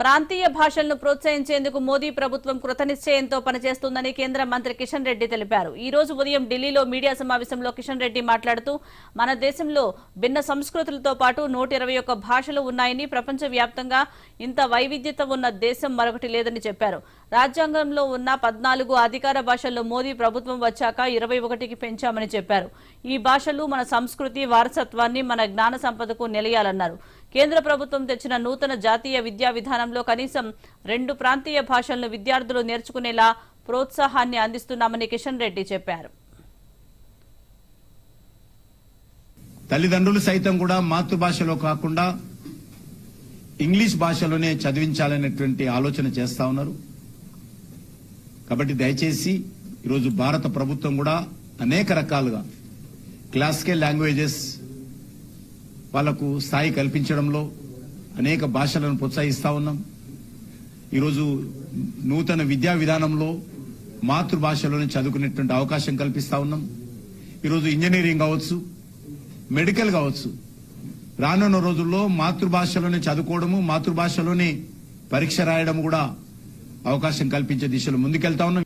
ప్రాంతీయ భాషలను ప్రోత్సహించేందుకు మోదీ ప్రభుత్వం కృతనిశ్చయంతో పనిచేస్తుందని కేంద్ర మంత్రి కిషన్ రెడ్డి తెలిపారు. ఈ రోజు ఉదయం ఢిల్లీలో మీడియా సమావేశంలో కిషన్ రెడ్డి మాట్లాడుతూ మన దేశంలో భిన్న సంస్కృతులతో పాటు నూట ఇరవై ఒక్క భాషలు ఉన్నాయని ప్రపంచవ్యాప్తంగా ఇంత వైవిధ్యత ఉన్న దేశం మరొకటి లేదని చెప్పారు. రాజ్యాంగంలో ఉన్న పద్నాలుగు అధికార భాషల్లో మోదీ ప్రభుత్వం వచ్చాక ఇరవై ఒకటికి పెంచామని చెప్పారు. ఈ భాషలు మన సంస్కృతి వారసత్వాన్ని మన జ్ఞాన సంపదకు నిలయాలన్నారు. కేంద్ర ప్రభుత్వం తెచ్చిన నూతన జాతీయ విద్యా విధానంలో కనీసం రెండు ప్రాంతీయ భాషలను విద్యార్థులు నేర్చుకునేలా ప్రోత్సాహాన్ని అందిస్తున్నామని కిషన్ రెడ్డి చెప్పారు. తల్లిదండ్రులు సైతం కూడా మాతృభాషలో కాకుండా ఇంగ్లీష్ భాషలోనే చదివించాలనేటువంటి ఆలోచన చేస్తా ఉన్నారు. కాబట్టి దయచేసి ఈరోజు భారత ప్రభుత్వం కూడా అనేక రకాలుగా క్లాసికల్ లాంగ్వేజెస్ వాళ్ళకు స్థాయి కల్పించడంలో అనేక భాషలను ప్రోత్సహిస్తా ఉన్నాం. ఈరోజు నూతన విద్యా విధానంలో మాతృభాషలోనే చదువుకునేటువంటి అవకాశం కల్పిస్తా ఉన్నాం. ఈరోజు ఇంజనీరింగ్ కావచ్చు మెడికల్ కావచ్చు రానున్న రోజుల్లో మాతృభాషలోనే చదువుకోవడము మాతృభాషలోనే పరీక్ష రాయడం కూడా అవకాశం కల్పించే దిశలో ముందుకెళ్తా ఉన్నాం.